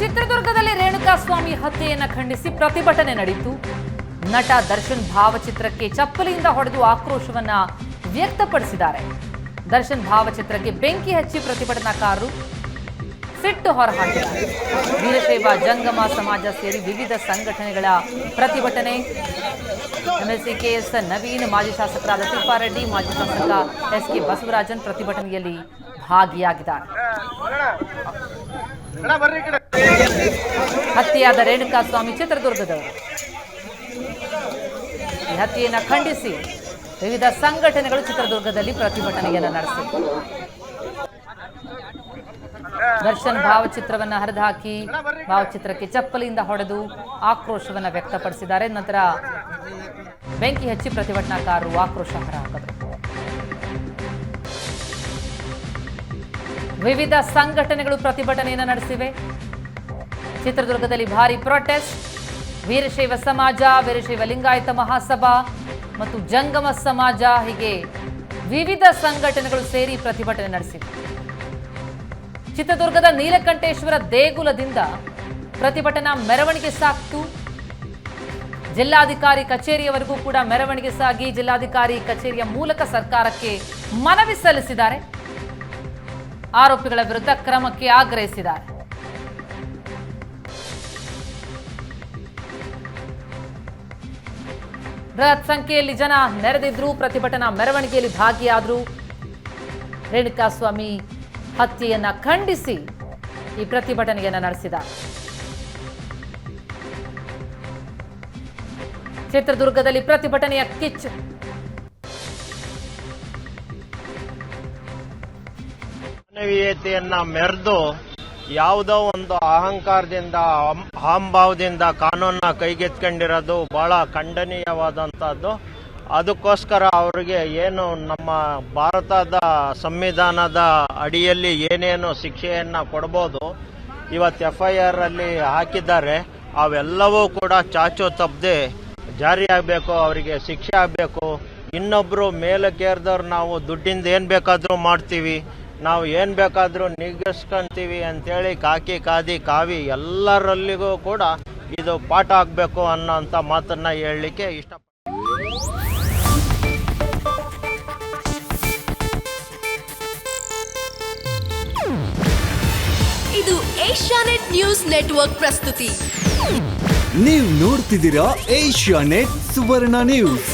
ಚಿತ್ರದುರ್ಗದಲ್ಲಿ ರೇಣುಕಾಸ್ವಾಮಿ ಹತ್ಯೆಯನ್ನು ಖಂಡಿಸಿ ಪ್ರತಿಭಟನೆ ನಡೆಯಿತು ನಟ ದರ್ಶನ್ ಭಾವಚಿತ್ರಕ್ಕೆ ಚಪ್ಪಲಿಯಿಂದ ಹೊಡೆದು ಆಕ್ರೋಶವನ್ನ ವ್ಯಕ್ತಪಡಿಸಿದ್ದಾರೆ. ದರ್ಶನ್ ಭಾವಚಿತ್ರಕ್ಕೆ ಬೆಂಕಿ ಹಚ್ಚಿ ಪ್ರತಿಭಟನಾಕಾರರು ಸಿಟ್ಟು ಹೊರಹಾಕಿದ್ದಾರೆ. ವೀರಶೈವ ಜಂಗಮ ಸಮಾಜ ಸೇರಿ ವಿವಿಧ ಸಂಘಟನೆಗಳ ಪ್ರತಿಭಟನೆ. ಎಂಎಲ್ಸಿ ಕೆಎಸ್ ನವೀನ್, ಮಾಜಿ ಶಾಸಕರಾದ ತಿಪ್ಪಾರೆಡ್ಡಿ, ಮಾಜಿ ಶಾಸಕ ಎಸ್ ಕೆ ಬಸವರಾಜನ್ ಪ್ರತಿಭಟನೆಯಲ್ಲಿ ಭಾಗಿಯಾಗಿದ್ದಾರೆ. ಹತ್ಯೆಯಾದ ರೇಣುಕಾಸ್ವಾಮಿ ಚಿತ್ರದುರ್ಗದವರು. ಈ ಹತ್ಯೆಯನ್ನು ಖಂಡಿಸಿ ವಿವಿಧ ಸಂಘಟನೆಗಳು ಚಿತ್ರದುರ್ಗದಲ್ಲಿ ಪ್ರತಿಭಟನೆಯನ್ನು ನಡೆಸಿವೆ ದರ್ಶನ್ ಭಾವಚಿತ್ರವನ್ನು ಹರಿದುಹಾಕಿ ಭಾವಚಿತ್ರಕ್ಕೆ ಚಪ್ಪಲಿಯಿಂದ ಹೊಡೆದು ಆಕ್ರೋಶವನ್ನ ವ್ಯಕ್ತಪಡಿಸಿದ್ದಾರೆ. ನಂತರ ಬೆಂಕಿ ಹಚ್ಚಿ ಪ್ರತಿಭಟನಾಕಾರರು ಆಕ್ರೋಶ ಹೊರಹಾಕಿದರು ವಿವಿಧ ಸಂಘಟನೆಗಳು ಪ್ರತಿಭಟನೆಯನ್ನು ನಡೆಸಿವೆ. ಚಿತ್ರದುರ್ಗದಲ್ಲಿ ಭಾರಿ ಪ್ರೊಟೆಸ್ಟ್ ವೀರಶೈವ ಸಮಾಜ, ವೀರಶೈವ ಲಿಂಗಾಯತ ಮಹಾಸಭಾ ಮತ್ತು ಜಂಗಮ ಸಮಾಜ ಹೀಗೆ ವಿವಿಧ ಸಂಘಟನೆಗಳು ಸೇರಿ ಪ್ರತಿಭಟನೆ ನಡೆಸಿವೆ. ಚಿತ್ರದುರ್ಗದ ನೀಲಕಂಠೇಶ್ವರ ದೇಗುಲದಿಂದ ಪ್ರತಿಭಟನಾ ಮೆರವಣಿಗೆ ಸಾಕ್ತು. ಜಿಲ್ಲಾಧಿಕಾರಿ ಕಚೇರಿಯವರೆಗೂ ಕೂಡ ಮೆರವಣಿಗೆ ಸಾಗಿ ಜಿಲ್ಲಾಧಿಕಾರಿ ಕಚೇರಿಯ ಮೂಲಕ ಸರ್ಕಾರಕ್ಕೆ ಮನವಿ ಸಲ್ಲಿಸಿದ್ದಾರೆ. ಆರೋಪಿಗಳ ವಿರುದ್ಧ ಕ್ರಮಕ್ಕೆ ಆಗ್ರಹಿಸಿದ್ದಾರೆ. ಬೃಹತ್ ಸಂಖ್ಯೆಯಲ್ಲಿ ಜನ ನೆರೆದಿದ್ರು ಪ್ರತಿಭಟನಾ ಮೆರವಣಿಗೆಯಲ್ಲಿ ಭಾಗಿಯಾದರು ರೇಣುಕಾಸ್ವಾಮಿ ಹತ್ಯೆಯನ್ನ ಖಂಡಿಸಿ ಈ ಪ್ರತಿಭಟನೆಯನ್ನ ನಡೆಸಿದ. ಚಿತ್ರದುರ್ಗದಲ್ಲಿ ಪ್ರತಿಭಟನೆಯ ಕಿಚ್ಚು. ಮಾನವೀಯತೆಯನ್ನ ಮೆರೆದು ಯಾವುದೋ ಒಂದು ಅಹಂಕಾರದಿಂದ ಹಾಂಭಾವದಿಂದ ಕಾನೂನನ್ನ ಕೈಗೆತ್ಕೊಂಡಿರೋದು ಬಹಳ ಖಂಡನೀಯವಾದಂಥದ್ದು ಅದಕ್ಕೋಸ್ಕರ ಅವರಿಗೆ ಏನು ನಮ್ಮ ಭಾರತದ ಸಂವಿಧಾನದ ಅಡಿಯಲ್ಲಿ ಏನೇನು ಶಿಕ್ಷೆಯನ್ನು ಕೊಡ್ಬೋದು, ಇವತ್ತು ಎಫ್ ಐ ಆರ್ ಅಲ್ಲಿ ಹಾಕಿದ್ದಾರೆ, ಅವೆಲ್ಲವೂ ಕೂಡ ಚಾಚು ತಪ್ಪದೆ ಜಾರಿ ಆಗಬೇಕು, ಅವರಿಗೆ ಶಿಕ್ಷೆ ಆಗಬೇಕು. ಇನ್ನೊಬ್ಬರು ಮೇಲಕ್ಕೇರಿದವ್ರು ನಾವು ದುಡ್ಡಿಂದ ಏನ್ ಬೇಕಾದರೂ ಮಾಡ್ತೀವಿ. ನಾವು ಏನ್ ಬೇಕಾದ್ರೂ ನಿಗಿಸ್ಕೊಂತೀವಿ ಅಂತೇಳಿ ಕಾಕಿ ಕಾದಿ ಕಾವಿ ಎಲ್ಲರಲ್ಲಿಗೂ ಕೂಡ ಇದು ಪಾಠ ಆಗಬೇಕು ಅನ್ನೋಂಥ ಮಾತನ್ನ ಹೇಳಲಿಕ್ಕೆ ಇಷ್ಟ ಇದು ಏಷ್ಯಾನೆಟ್ ನ್ಯೂಸ್ ನೆಟ್ವರ್ಕ್ ಪ್ರಸ್ತುತಿ. ನೀವು ನೋಡ್ತಿದ್ದೀರಾ ಏಷ್ಯಾನೆಟ್ ಸುವರ್ಣ ನ್ಯೂಸ್.